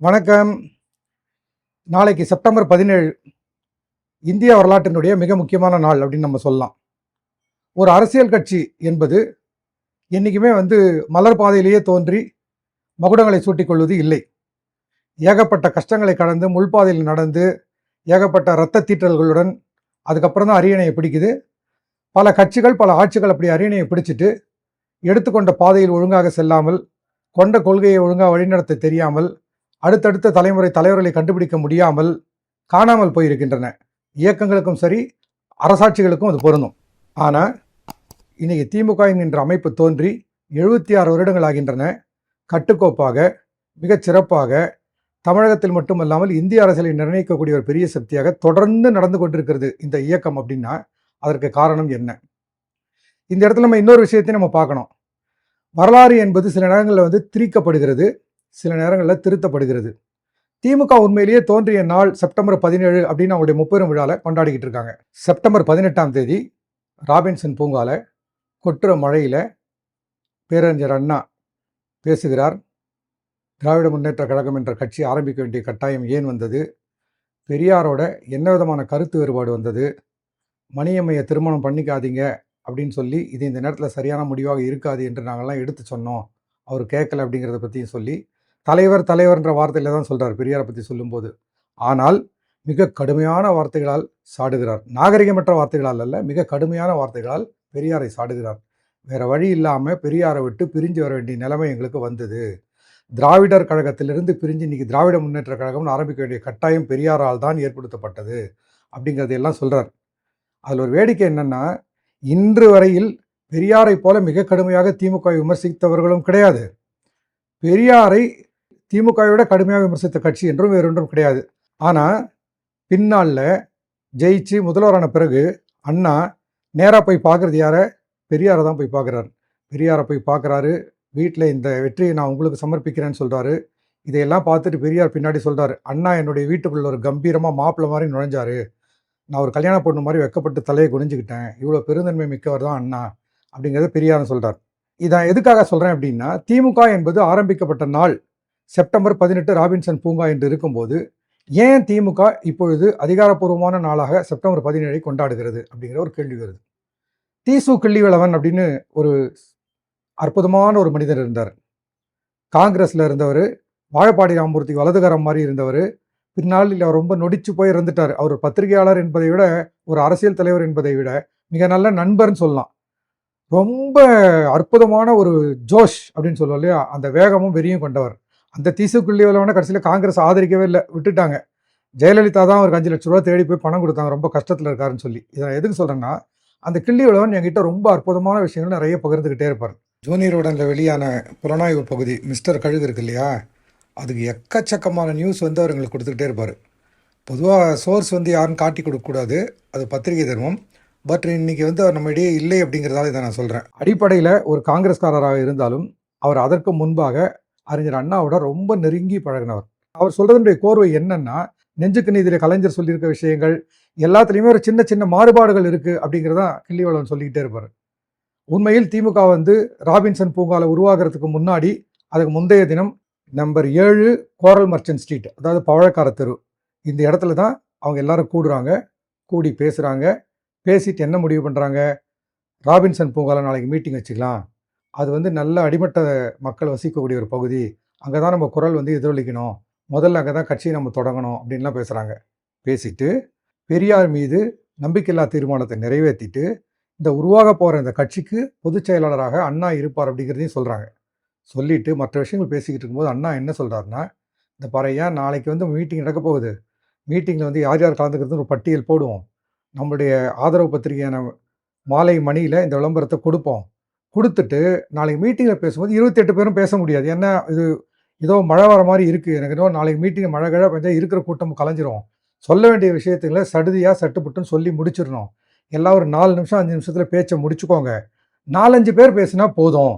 வணக்கம். நாளைக்கு செப்டம்பர் பதினேழு இந்திய வரலாற்றினுடைய மிக முக்கியமான நாள் அப்படின்னு நம்ம சொல்லலாம். ஒரு அரசியல் கட்சி என்பது என்றைக்குமே வந்து மலர் பாதையிலேயே தோன்றி மகுடங்களை சூட்டிக்கொள்வது இல்லை. ஏகப்பட்ட கஷ்டங்களை கடந்து முள்பாதையில் நடந்து ஏகப்பட்ட இரத்த தீற்றல்களுடன் அதுக்கப்புறம் தான் அரியணையை பிடிக்குது. பல கட்சிகள் பல ஆட்சிகள் அப்படி அரியணையை பிடிச்சிட்டு எடுத்துக்கொண்ட பாதையில் ஒழுங்காக செல்லாமல் கொண்ட கொள்கையை ஒழுங்காக வழிநடத்த தெரியாமல் அடுத்தடுத்த தலைமுறை தலைவர்களை கண்டுபிடிக்க முடியாமல் காணாமல் போயிருக்கின்றன. இயக்கங்களுக்கும் சரி அரசாட்சிகளுக்கும் அது பொருந்தும். ஆனால் இன்றைக்கு திமுக என்கின்ற அமைப்பு தோன்றி எழுபத்தி ஆறு வருடங்கள் ஆகின்றன. கட்டுக்கோப்பாக மிகச் சிறப்பாக தமிழகத்தில் மட்டுமல்லாமல் இந்திய அரசியலை நிர்ணயிக்கக்கூடிய ஒரு பெரிய சக்தியாக தொடர்ந்து நடந்து கொண்டிருக்கிறது இந்த இயக்கம் அப்படின்னா அதற்கு காரணம் என்ன? இந்த இடத்துல நம்ம இன்னொரு விஷயத்தையும் நம்ம பார்க்கணும். வரலாறு என்பது சில நேரங்களில் வந்து திரிக்கப்படுகிறது. சில நேரங்களில் திருத்தப்படுகிறது. திமுக உண்மையிலேயே தோன்றிய நாள் செப்டம்பர் பதினேழு அப்படின்னு அவங்களுடைய முப்பெரும் விழாவில் கொண்டாடிக்கிட்டு இருக்காங்க. செப்டம்பர் பதினெட்டாம் தேதி ராபின்சன் பூங்கால கொட்டுற மழையில் பேரறிஞர் அண்ணா பேசுகிறார். திராவிட முன்னேற்ற கழகம் என்ற கட்சி ஆரம்பிக்க வேண்டிய கட்டாயம் ஏன் வந்தது? பெரியாரோட என்ன விதமான கருத்து வேறுபாடு வந்தது? மணியம்மையை திருமணம் பண்ணிக்காதீங்க அப்படின்னு சொல்லி இது இந்த நேரத்தில் சரியான முடிவாக இருக்காது என்று நாங்கள்லாம் எடுத்து சொன்னோம். அவர் கேட்கல அப்படிங்கிறத பற்றியும் சொல்லி தலைவர் தலைவர்ன்ற வார்த்தையில் தான் சொல்கிறார் பெரியாரை பற்றி சொல்லும்போது. ஆனால் மிக கடுமையான வார்த்தைகளால் சாடுகிறார். நாகரிகமற்ற வார்த்தைகளால் அல்ல மிக கடுமையான வார்த்தைகளால் பெரியாரை சாடுகிறார். வேற வழி இல்லாமல் பெரியாரை விட்டு பிரிஞ்சு வர வேண்டிய நிலைமை எங்களுக்கு வந்தது. திராவிடர் கழகத்திலிருந்து பிரிஞ்சு இன்னைக்கு திராவிட முன்னேற்ற கழகம்னு ஆரம்பிக்க வேண்டிய கட்டாயம் பெரியாரால் தான் ஏற்படுத்தப்பட்டது அப்படிங்கிறதையெல்லாம் சொல்கிறார் அதில் ஒரு வேடிக்கை என்னென்னா இன்று வரையில் பெரியாரை போல மிக கடுமையாக திமுக விமர்சித்தவர்களும் கிடையாது. பெரியாரை திமுகவை விட கடுமையாக விமர்சித்த கட்சி என்றும் வேறொன்றும் கிடையாது. ஆனால் பின்னாளில் ஜெயிச்சு முதல்வரான பிறகு அண்ணா நேராக போய் பார்க்குறது யாரை? பெரியாரை தான் போய் பார்க்குறாரு பெரியாரை போய் பார்க்குறாரு வீட்டில் இந்த வெற்றியை நான் உங்களுக்கு சமர்ப்பிக்கிறேன்னு சொல்கிறாரு இதையெல்லாம் பார்த்துட்டு பெரியார் பின்னாடி சொல்கிறாரு அண்ணா என்னுடைய வீட்டுக்குள்ள ஒரு கம்பீரமாக மாப்பிள்ளை மாதிரி நுழைஞ்சாரு. நான் ஒரு கல்யாண பொண்ணு மாதிரி வெக்கப்பட்டு தலையை குனிஞ்சுக்கிட்டேன். இவ்வளோ பெருந்தன்மை மிக்கவர் தான் அண்ணா அப்படிங்கிறத பெரியார்னு சொல்கிறார் இதான் எதுக்காக சொல்கிறேன் அப்படின்னா திமுக என்பது ஆரம்பிக்கப்பட்ட நாள். செப்டம்பர் பதினெட்டு ராபின்சன் பூங்கா என்று இருக்கும்போது ஏன் திமுக இப்பொழுது அதிகாரப்பூர்வமான நாளாக செப்டம்பர் பதினேழை கொண்டாடுகிறது அப்படிங்கிற ஒரு கேள்வி வருது. தீசு கிள்ளிவளவன் அப்படின்னு ஒரு அற்புதமான ஒரு மனிதர் இருந்தார். காங்கிரஸில் இருந்தவர் வாழப்பாடி ராமமூர்த்தி வலதுகரம் மாதிரி இருந்தவர் பின்னாளில் அவர் ரொம்ப நொடிச்சு போய் இறந்துட்டார் அவர் பத்திரிகையாளர் என்பதை விட ஒரு அரசியல் தலைவர் என்பதை விட மிக நல்ல நண்பர்னு சொல்லலாம். ரொம்ப அற்புதமான ஒரு ஜோஷ் அப்படின்னு சொல்லுவோம் இல்லையா? அந்த வேகமும் வெறியும் கொண்டவர். அந்த தீசுக்குள்ளி உள்ளவன கடைசியில் காங்கிரஸ் ஆதரிக்கவே இல்லை. விட்டுட்டாங்க. ஜெயலலிதா தான் ஒரு அஞ்சு லட்ச ரூபா தேடி போய் பணம் கொடுத்தாங்க. ரொம்ப கஷ்டத்தில் இருக்காருன்னு சொல்லி. இதை எதுக்கு சொல்கிறேன்னா அந்த கிள்ளி உள்ளவன் என்கிட்ட ரொம்ப அற்புதமான விஷயங்கள் நிறைய பகிர்ந்துக்கிட்டே இருப்பார். ஜூனியர் உடனில் வெளியான புலனாய்வு பகுதி மிஸ்டர் கழுகு இருக்கு இல்லையா? அதுக்கு எக்கச்சக்கமான நியூஸ் வந்து அவர் எங்களுக்கு கொடுத்துக்கிட்டே இருப்பார். பொதுவாக சோர்ஸ் வந்து யாரும் காட்டி கொடுக்கக்கூடாது அது பத்திரிகை தர்மம். பட் இன்னைக்கு வந்து அவர் நம்ம இடையே இல்லை அப்படிங்கிறதால இதை நான் சொல்கிறேன் அடிப்படையில் ஒரு காங்கிரஸ்காரராக இருந்தாலும் அவர் அதற்கு முன்பாக அறிஞர் அண்ணாவோட ரொம்ப நெருங்கி பழகினவர். அவர் சொல்றதனுடைய கோர்வை என்னன்னா நெஞ்சுக்கு நீதியில கலைஞர் சொல்லியிருக்க விஷயங்கள் எல்லாத்துலேயுமே ஒரு சின்ன சின்ன மாறுபாடுகள் இருக்கு அப்படிங்கிறதான் கிள்ளிவளவன் சொல்லிக்கிட்டே இருப்பார். உண்மையில் திமுக வந்து ராபின்சன் பூங்கால உருவாகிறதுக்கு முன்னாடி அதுக்கு முந்தைய தினம் நம்பர் ஏழு கோரல் மர்ச்சன்ட் ஸ்ட்ரீட் அதாவது பவழக்கார தெரு. இந்த இடத்துல தான் அவங்க எல்லாரும் கூடுறாங்க கூடி பேசுகிறாங்க பேசிட்டு என்ன முடிவு பண்ணுறாங்க ராபின்சன் பூங்கால நாளைக்கு மீட்டிங் வச்சுக்கலாம். அது வந்து நல்ல அடிமட்ட மக்கள் வசிக்கக்கூடிய ஒரு பகுதி. அங்கே தான் நம்ம குரல் வந்து எதிரொலிக்கணும். முதல்ல அங்கே தான் கட்சியை நம்ம தொடங்கணும் அப்படின்லாம் பேசுகிறாங்க பேசிட்டு பெரியார் மீது நம்பிக்கையில்லா தீர்மானத்தை நிறைவேற்றிட்டு இந்த உருவாக போகிற இந்த கட்சிக்கு பொதுச் செயலாளராக அண்ணா இருப்பார் அப்படிங்கிறதையும் சொல்கிறாங்க சொல்லிட்டு மற்ற விஷயங்கள் பேசிக்கிட்டு இருக்கும்போது அண்ணா என்ன சொல்கிறாருன்னா இந்த பாரு நாளைக்கு வந்து மீட்டிங் நடக்க போகுது. மீட்டிங்கில் வந்து யார் யார் கலந்துக்கிறது ஒரு பட்டியல் போடுவோம். நம்மளுடைய ஆதரவு பத்திரிகையான மாலை மணியில் இந்த விளம்பரத்தை கொடுப்போம். கொடுத்துட்டு நாளைக்கு மீட்டிங்கில் பேசும்போது இருபத்தெட்டு பேரும் பேச முடியாது. ஏன்னா இது ஏதோ மழை வர மாதிரி இருக்குது எனக்கு ஏதோ நாளைக்கு மீட்டிங் மழை கிழ பெஞ்சா இருக்கிற கூட்டம் கலைஞ்சிரும். சொல்ல வேண்டிய விஷயத்துங்களை சடுதியாக சட்டுப்புட்டுன்னு சொல்லி முடிச்சிடணும். எல்லாம் ஒரு நாலு நிமிஷம் அஞ்சு நிமிஷத்தில் பேச்சை முடிச்சுக்கோங்க. நாலஞ்சு பேர் பேசுனா போதும்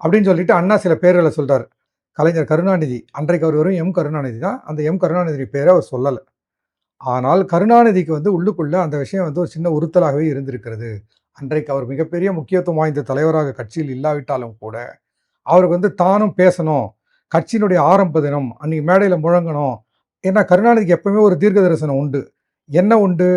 அப்படின்னு சொல்லிட்டு அண்ணா சில பேர்களை சொல்கிறார் கலைஞர் கருணாநிதி. அன்றைக்கு அவர் வரும் எம் கருணாநிதி தான். அந்த எம் கருணாநிதி பேரை அவர் சொல்லலை. ஆனால் கருணாநிதிக்கு வந்து உள்ளுக்குள்ளே அந்த விஷயம் வந்து ஒரு சின்ன உறுத்தலாகவே இருந்திருக்கிறது. அன்றைக்கு அவர் மிகப்பெரிய முக்கியத்துவம் வாய்ந்த தலைவராக கட்சியில் இல்லாவிட்டாலும் கூட அவருக்கு வந்து தானும் பேசணும் கட்சியினுடைய ஆரம்ப தினம் அன்னைக்கு மேடையில் முழங்கணும். ஏன்னா கருணாநிதிக்கு எப்பவுமே ஒரு தீர்க்க தரிசனம் உண்டு. என்ன உண்டு?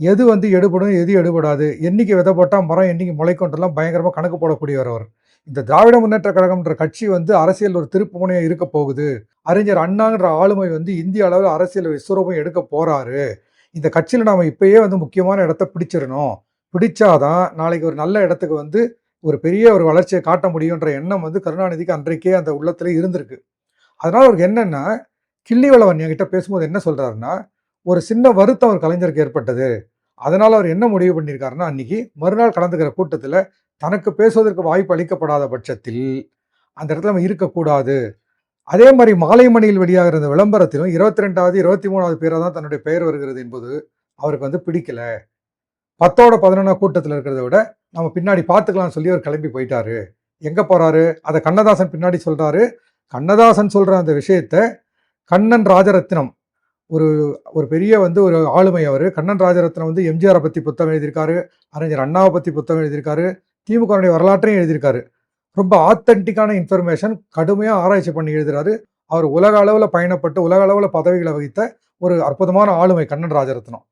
எது வந்து எடுபடும் எது எடுபடாது? என்னைக்கு விதை போட்டால் மரம் என்னைக்கு முளைக்கொண்டெல்லாம் பயங்கரமாக கணக்கு போடக்கூடியவர் அவர். இந்த திராவிட முன்னேற்ற கழகம்ன்ற கட்சி வந்து அரசியல் ஒரு திருப்பு முனையம் இருக்க போகுது. அறிஞர் அண்ணாங்கிற ஆளுமை வந்து இந்திய அளவில் அரசியல் விஸ்வரூபம் எடுக்க போகிறாரு இந்த கட்சியில் நாம் இப்பயே வந்து முக்கியமான இடத்த பிடிச்சிடணும். பிடிச்சாதான் நாளைக்கு ஒரு நல்ல இடத்துக்கு வந்து ஒரு பெரிய ஒரு வளர்ச்சியை காட்ட முடியுன்ற எண்ணம் வந்து கருணாநிதிக்கு அன்றைக்கே அந்த உள்ளத்துல இருந்திருக்கு. அதனால அவருக்கு என்னன்னா கிள்ளி வளவன் என்கிட்ட பேசும்போது என்ன சொல்றாருன்னா ஒரு சின்ன வருத்தம் ஒரு கலைஞருக்கு ஏற்பட்டது. அதனால அவர் என்ன முடிவு பண்ணியிருக்காருன்னா அன்னைக்கு மறுநாள் கலந்துக்கிற கூட்டத்தில் தனக்கு பேசுவதற்கு வாய்ப்பு அளிக்கப்படாத பட்சத்தில் அந்த இடத்துல நம்ம இருக்கக்கூடாது. அதே மாதிரி மாலை மணியில் வெளியாகிற இந்த விளம்பரத்திலும் இருபத்தி ரெண்டாவது இருபத்தி மூணாவது பேராக தான் தன்னுடைய பெயர் வருகிறது என்பது அவருக்கு வந்து பிடிக்கல. பத்தோட பதினொன்னா கூட்டத்தில் இருக்கிறத விட நம்ம பின்னாடி பார்த்துக்கலாம்னு சொல்லி அவர் கிளம்பி போயிட்டாரு. எங்கே போகிறாரு அதை கண்ணதாசன் பின்னாடி சொல்கிறாரு கண்ணதாசன் சொல்கிற அந்த விஷயத்த கண்ணன் ராஜரத்னம் ஒரு ஒரு பெரிய வந்து ஒரு ஆளுமை அவர். கண்ணன் ராஜரத்னம் வந்து எம்ஜிஆரை பற்றி புத்தகம் எழுதியிருக்காரு. அறிஞர் அண்ணாவை பற்றி புத்தகம் எழுதியிருக்காரு. திமுகனுடைய வரலாற்றையும் எழுதியிருக்காரு. ரொம்ப ஆத்தென்டிக்கான இன்ஃபர்மேஷன் கடுமையாக ஆராய்ச்சி பண்ணி எழுதுறாரு. அவர் உலக அளவில் பயணப்பட்டு உலக அளவில் பதவிகளை வகித்த ஒரு அற்புதமான ஆளுமை கண்ணன் ராஜரத்னம்.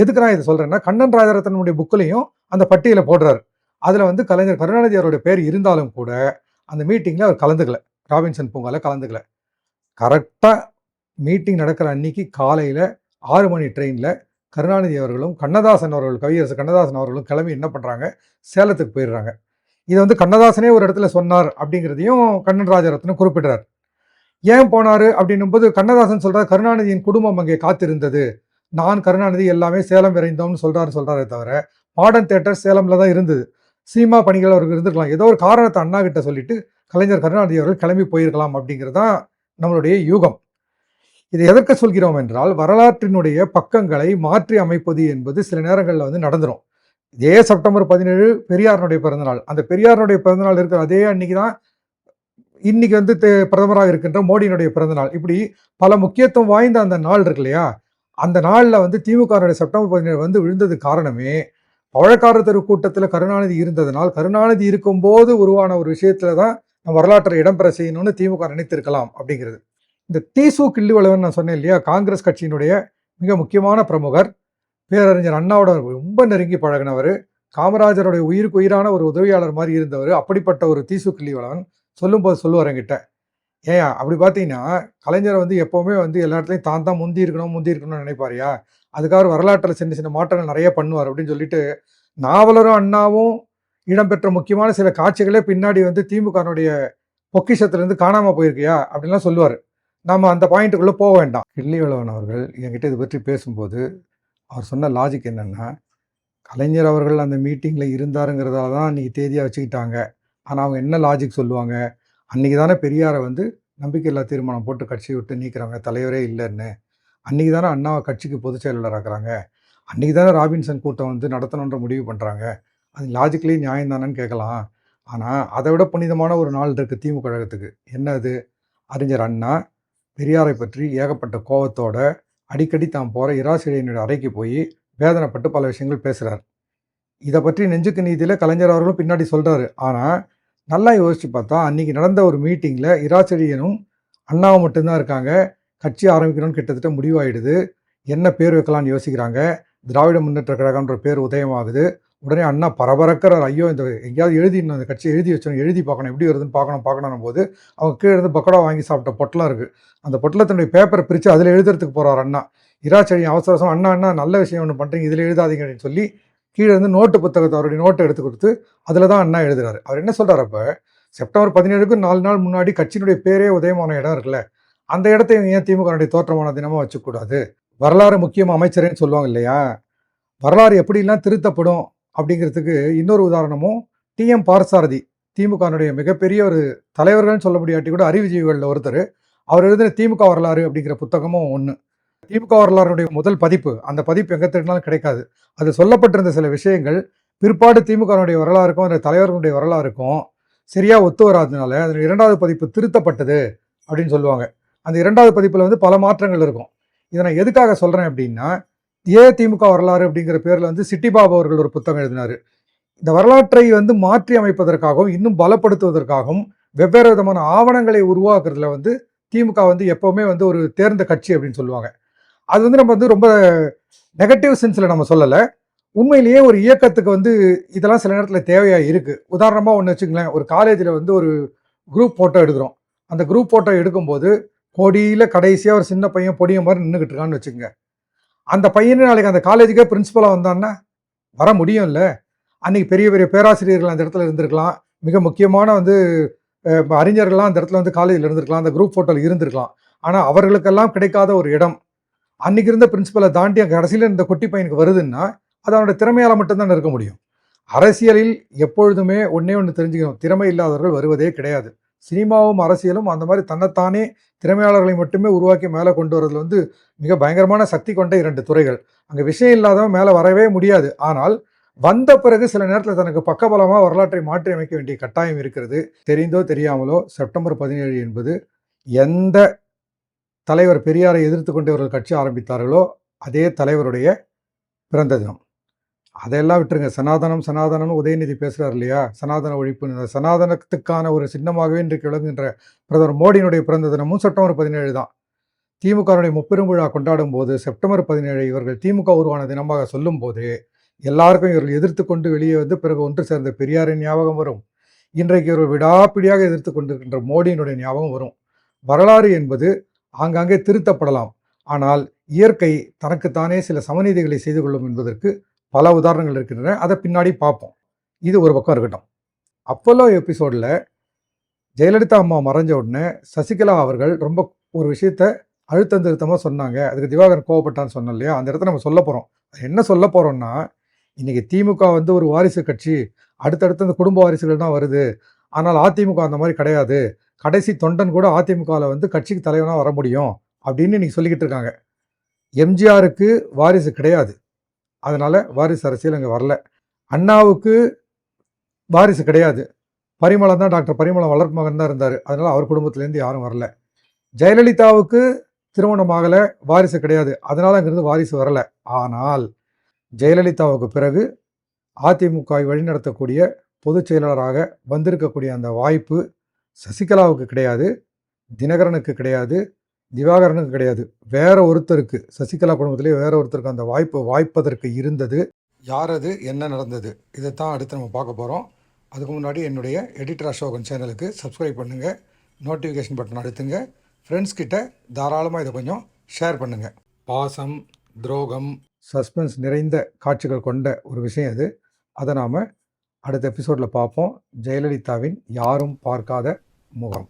எதுக்கு நான் இதை சொல்கிறேன்னா கண்ணன் ராஜரத்னனுடைய புக்கிலையும் அந்த பட்டியலை போடுறாரு. அதில் வந்து கலைஞர் கருணாநிதி அவருடைய பேர் இருந்தாலும் கூட அந்த மீட்டிங்கில் அவர் கலந்துக்கல. ராபின்சன் பூங்கால கலந்துக்கல. கரெக்டாக மீட்டிங் நடக்கிற அன்னைக்கு காலையில் ஆறு மணி ட்ரெயினில் கருணாநிதி அவர்களும் கண்ணதாசன் அவர்கள் கவியரசு கண்ணதாசன் அவர்களும் கிளம்பி என்ன பண்ணுறாங்க சேலத்துக்கு போயிடுறாங்க. இதை வந்து கண்ணதாசனே ஒரு இடத்துல சொன்னார் அப்படிங்கிறதையும் கண்ணன் ராஜரத்னம் குறிப்பிடுறார். ஏன் போனார் அப்படின்னும் போது கண்ணதாசன் சொல்கிறார் கருணாநிதியின் குடும்பம் அங்கே காத்திருந்தது. நான் கருணாநிதி எல்லாமே சேலம் விரைந்தோம்னு சொல்கிறாரு சொல்கிறாரே தவிர மாடர்ன் தேட்டர் சேலமில் தான் இருந்தது. சினிமா பணிகள் அவருக்கு இருந்திருக்கலாம். ஏதோ ஒரு காரணத்தை அண்ணா கிட்ட சொல்லிட்டு கலைஞர் கருணாநிதி அவர்கள் கிளம்பி போயிருக்கலாம் அப்படிங்கிறது தான் நம்மளுடைய யூகம். இதை எதற்கு சொல்கிறோம் என்றால் வரலாற்றினுடைய பக்கங்களை மாற்றி அமைப்பது என்பது சில நேரங்களில் வந்து நடந்துடும் இதே செப்டம்பர் பதினேழு பெரியாரனுடைய பிறந்தநாள். அந்த பெரியாரனுடைய பிறந்தநாள் இருக்கிற அதே அன்னைக்கு தான் இன்னைக்கு வந்து பிரதமராக இருக்கின்ற மோடியினுடைய பிறந்தநாள். இப்படி பல முக்கியத்துவம் வாய்ந்த அந்த நாள் இருக்கு இல்லையா? அந்த நாளில் வந்து திமுகனுடைய செப்டம்பர் பதினேழு வந்து விழுந்தது காரணமே பழக்காரத்தர் தெரு கூட்டத்தில் கருணாநிதி இருந்ததனால் கருணாநிதி இருக்கும்போது உருவான ஒரு விஷயத்துல தான் நம்ம வரலாற்றை இடம்பெற செய்யணும்னு திமுக நினைத்திருக்கலாம் அப்படிங்கிறது. இந்த தீசு கிள்ளிவளவன் நான் சொன்னேன் இல்லையா? காங்கிரஸ் கட்சியினுடைய மிக முக்கியமான பிரமுகர் பேரறிஞர் அண்ணாவோட ரொம்ப நெருங்கி பழகினவர் காமராஜருடைய உயிருக்கு உயிரான ஒரு உதவியாளர் மாதிரி இருந்தவர் அப்படிப்பட்ட ஒரு தீசு கிள்ளிவளவன் சொல்லும்போது சொல்லுவார் என்கிட்ட. ஏன் அப்படி பார்த்தீங்கன்னா கலைஞர் வந்து எப்போவுமே வந்து எல்லா இடத்துலையும் தான் தான் முந்தி இருக்கணும் முந்தி இருக்கணும்னு நினைப்பாரியா அதுக்காக வரலாற்றில் சின்ன சின்ன மாற்றங்கள் நிறைய பண்ணுவார் அப்படின்னு சொல்லிட்டு நாவலரும் அண்ணாவும் இடம்பெற்ற முக்கியமான சில காட்சிகளே பின்னாடி வந்து திமுகனுடைய பொக்கிஷத்துலேருந்து காணாமல் போயிருக்கியா அப்படின்லாம் சொல்லுவார். நம்ம அந்த பாயிண்ட்டுக்குள்ளே போக வேண்டாம். கிள்ளிவளவன் அவர்கள் என்கிட்ட இது பற்றி பேசும்போது அவர் சொன்ன லாஜிக் என்னென்னா கலைஞர் அவர்கள் அந்த மீட்டிங்கில் இருந்தாருங்கிறதால தான் இன்றைக்கி தேதியாக வச்சுக்கிட்டாங்க. ஆனால் அவங்க என்ன லாஜிக் சொல்லுவாங்க? அன்றைக்கி தானே பெரியாரை வந்து நம்பிக்கையில்லா தீர்மானம் போட்டு கட்சியை விட்டு நீக்கிறாங்க தலைவரே இல்லைன்னு. அன்றைக்கி தானே அண்ணாவை கட்சிக்கு பொதுச் செயலாளர் ஆக்குறாங்க. அன்றைக்கி தானே ராபின்சன் கூட்டம் வந்து நடத்தணுன்ற முடிவு பண்ணுறாங்க அது லாஜிக்கலி நியாயம் தானேன்னு கேட்கலாம். ஆனால் அதை விட புனிதமான ஒரு நாள் இருக்குது திமுக கழகத்துக்கு. என்ன அது? அறிஞர் அண்ணா பெரியாரை பற்றி ஏகப்பட்ட கோவத்தோட அடிக்கடி தான் போகிற இராசிரியனுடைய அறைக்கு போய் வேதனைப்பட்டு பல விஷயங்கள் பேசுகிறார் இதை பற்றி நெஞ்சுக்கு நீதியில் கலைஞர் அவர்களும் பின்னாடி சொல்கிறாரு ஆனால் நல்லா யோசித்து பார்த்தா அன்றைக்கி நடந்த ஒரு மீட்டிங்கில் இராச்செழியனும் அண்ணாவும் மட்டும்தான் இருக்காங்க. கட்சி ஆரம்பிக்கணும்னு கிட்டத்தட்ட முடிவாயிடுது. என்ன பேர் வைக்கலாம்னு யோசிக்கிறாங்க. திராவிட முன்னேற்ற கழகம்ன்ற பேர் உதயமாகுது. உடனே அண்ணா பரபரக்கிறார். ஐயோ இந்த எங்கேயாவது எழுதிடணும் இந்த கட்சியை எழுதி வச்சோம் எழுதி பார்க்கணும் எப்படி வருதுன்னு பார்க்கணும் பார்க்கணும் போது அவங்க கீழே இருந்து பக்கோடா வாங்கி சாப்பிட்ட பொட்டலம் இருக்குது அந்த பொட்டலத்தினுடைய பேப்பரை பிரித்து அதில் எழுதுறதுக்கு போகிறார் அண்ணா. இராச்செழியன் அவசரம் அண்ணா அண்ணா நல்ல விஷயம் ஒன்று பண்ணுறீங்க இதில் எழுதாதீங்க அப்படின்னு சொல்லி கீழே இருந்து நோட்டு புத்தகத்தை அவருடைய நோட்டை எடுத்து கொடுத்து அதில் தான் அண்ணா எழுதுறாரு. அவர் என்ன சொல்கிறார் அப்போ? செப்டம்பர் பதினேழுக்கு நாலு நாள் முன்னாடி கட்சியினுடைய பேரே உதயமான இடம் இருக்குல்ல அந்த இடத்தை ஏன் திமுகனுடைய தோற்றமான தினமாக வச்சுக்கூடாது? வரலாறு முக்கியம் அமைச்சரேன்னு சொல்லுவாங்க இல்லையா? வரலாறு எப்படிலாம் திருத்தப்படும் அப்படிங்கிறதுக்கு இன்னொரு உதாரணமும் டிஎம் பாரசாரதி திமுகனுடைய மிகப்பெரிய ஒரு தலைவர்கள்னு சொல்ல முடியாட்டி கூட அறிவுஜீவிகளில் ஒருத்தர். அவர் எழுதின திமுக வரலாறு அப்படிங்கிற புத்தகமும் ஒன்று திமுக வரலாறுடைய முதல் பதிப்பு அந்த பதிப்பு எங்கே தேடினாலும் கிடைக்காது. அது சொல்லப்பட்டிருந்த சில விஷயங்கள் பிற்பாடு திமுகனுடைய வரலாறுக்கும் அந்த தலைவர்களுடைய வரலாறுக்கும் சரியாக ஒத்து வராதனால அதில் இரண்டாவது பதிப்பு திருத்தப்பட்டது அப்படின்னு சொல்லுவாங்க. அந்த இரண்டாவது பதிப்பில் வந்து பல மாற்றங்கள் இருக்கும். இதை நான் எதுக்காக சொல்கிறேன் அப்படின்னா ஏ திமுக வரலாறு அப்படிங்கிற பேரில் வந்து சிட்டிபாபு அவர்கள் ஒரு புத்தகம் எழுதினார். இந்த வரலாற்றை வந்து மாற்றி அமைப்பதற்காகவும் இன்னும் பலப்படுத்துவதற்காகவும் வெவ்வேறு விதமான ஆவணங்களை உருவாக்குறதுல வந்து திமுக வந்து எப்போவுமே வந்து ஒரு தேர்ந்த கட்சி அப்படின்னு சொல்லுவாங்க. அது வந்து நம்ம வந்து ரொம்ப நெகட்டிவ் சென்ஸில் நம்ம சொல்லலை. உண்மையிலேயே ஒரு இயக்கத்துக்கு வந்து இதெல்லாம் சில நேரத்தில் தேவையாக இருக்குது உதாரணமாக ஒன்று வச்சுங்களேன் ஒரு காலேஜில் வந்து ஒரு குரூப் ஃபோட்டோ எடுக்கிறோம். அந்த குரூப் ஃபோட்டோ எடுக்கும்போது கொடியில் கடைசியாக ஒரு சின்ன பையன் பொடிய மாதிரி நின்றுக்கிட்டு இருக்கான்னு வச்சுக்கோங்க. அந்த பையனே நாளைக்கு அந்த காலேஜுக்கே பிரின்ஸிபலாக வந்தான்னா வர முடியும் இல்லை அன்னைக்கு பெரிய பெரிய பேராசிரியர்கள் அந்த இடத்துல இருந்திருக்கலாம். மிக முக்கியமான வந்து அறிஞர்கள்லாம் அந்த இடத்துல வந்து காலேஜில் இருந்திருக்கலாம். அந்த குரூப் ஃபோட்டோவில் இருந்திருக்கலாம். ஆனால் அவர்களுக்கெல்லாம் கிடைக்காத ஒரு இடம். அன்றைக்கி இருந்த பிரின்சிபலை தாண்டி அங்கே கடைசியில் இந்த குட்டி பையனுக்கு வருதுன்னா அது அவனோட திறமையால் மட்டும்தான் இருக்க முடியும். அரசியலில் எப்பொழுதுமே ஒன்றே ஒன்று தெரிஞ்சுக்கணும். திறமை இல்லாதவர்கள் வருவதே கிடையாது. சினிமாவும் அரசியலும் அந்த மாதிரி தன்னைத்தானே திறமையாளர்களை மட்டுமே உருவாக்கி மேலே கொண்டு வரதுல வந்து மிக பயங்கரமான சக்தி கொண்ட இரண்டு துறைகள். அங்கே விஷயம் இல்லாதவன் மேலே வரவே முடியாது. ஆனால் வந்த பிறகு சில நேரத்தில் தனக்கு பக்கபலமாக வரலாற்றை மாற்றி அமைக்க வேண்டிய கட்டாயம் இருக்கிறது. தெரிந்தோ தெரியாமலோ செப்டம்பர் பதினேழு என்பது எந்த தலைவர் பெரியாரை எதிர்த்து கொண்டு இவர்கள் கட்சி ஆரம்பித்தார்களோ அதே தலைவருடைய பிறந்த தினம். அதையெல்லாம் விட்டுருங்க. சனாதனம் சனாதனம்னு உதயநிதி பேசுகிறார் இல்லையா? சனாதன ஒழிப்பு சனாதனத்துக்கான ஒரு சின்னமாகவே இன்றைக்கு விளங்குகின்ற பிரதமர் மோடியினுடைய பிறந்த தினமும் செப்டம்பர் பதினேழு தான். திமுகவுடைய முப்பெரும் விழா கொண்டாடும் போது செப்டம்பர் பதினேழு இவர்கள் திமுக உருவான தினமாக சொல்லும்போது எல்லாருக்கும் இவர்கள் எதிர்த்து கொண்டு வெளியே வந்து பிறகு ஒன்று சேர்ந்த பெரியாரின் ஞாபகம் வரும். இன்றைக்கு இவர்கள் விடாப்பிடியாக எதிர்த்து கொண்டிருக்கின்ற மோடியினுடைய ஞாபகம் வரும். வரலாறு என்பது ஆங்காங்கே திருத்தப்படலாம். ஆனால் இயற்கை தனக்குத்தானே சில சமநீதிகளை செய்து கொள்ளும் என்பதற்கு பல உதாரணங்கள் இருக்கின்றன. அதை பின்னாடி பார்ப்போம். இது ஒரு பக்கம் இருக்கட்டும். அப்போலோ எபிசோடில் ஜெயலலிதா அம்மா மறைஞ்ச உடனே சசிகலா அவர்கள் ரொம்ப ஒரு விஷயத்த அழுத்தம் திருத்தமாக சொன்னாங்க. அதுக்கு திவாகர் கோவப்பட்டான்னு சொன்னோம் இல்லையா? அந்த இடத்த நம்ம சொல்ல போகிறோம் என்ன சொல்ல போகிறோம்னா இன்றைக்கி திமுக வந்து ஒரு வாரிசு கட்சி அடுத்தடுத்து அந்த குடும்ப வாரிசுகள் தான் வருது. ஆனால் அதிமுக அந்த மாதிரி கிடையாது. கடைசி தொண்டன் கூட அதிமுகவில் வந்து கட்சிக்கு தலைவனாக வர முடியும் அப்படின்னு நீங்கள் சொல்லிக்கிட்டு இருக்காங்க. எம்ஜிஆருக்கு வாரிசு கிடையாது. அதனால் வாரிசு அரசியல் அங்கே வரல. அண்ணாவுக்கு வாரிசு கிடையாது. பரிமளம் தான் டாக்டர் பரிமளம் வளர்ப்பு மகன் தான் இருந்தார். அதனால் அவர் குடும்பத்துலேருந்து யாரும் வரல. ஜெயலலிதாவுக்கு திருமணமாகலை வாரிசு கிடையாது. அதனால் அங்கேருந்து வாரிசு வரலை. ஆனால் ஜெயலலிதாவுக்கு பிறகு அதிமுகவை வழிநடத்தக்கூடிய பொதுச் செயலாளராக வந்திருக்கக்கூடிய அந்த வாய்ப்பு சசிகலாவுக்கு கிடையாது தினகரனுக்கு கிடையாது திவாகரனுக்கு கிடையாது. வேற ஒருத்தருக்கு சசிகலா குடும்பத்திலே வேற ஒருத்தருக்கு அந்த வாய்ப்பு வாய்ப்பதற்கு இருந்தது. யார் அது? என்ன நடந்தது? இதைத்தான் அடுத்து நம்ம பார்க்க போகிறோம் அதுக்கு முன்னாடி என்னுடைய எடிட்டர் அசோகன் சேனலுக்கு சப்ஸ்கிரைப் பண்ணுங்கள் நோட்டிஃபிகேஷன் பட்டன் அழுத்துங்க. ஃப்ரெண்ட்ஸ் கிட்ட தாராளமாக இதை கொஞ்சம் ஷேர் பண்ணுங்கள் பாசம் துரோகம். சஸ்பென்ஸ் நிறைந்த காட்சிகள் கொண்ட ஒரு விஷயம் அது. அதை நாம் அடுத்த எபிசோடில் பார்ப்போம். ஜெயலலிதாவின் யாரும் பார்க்காத முகம்.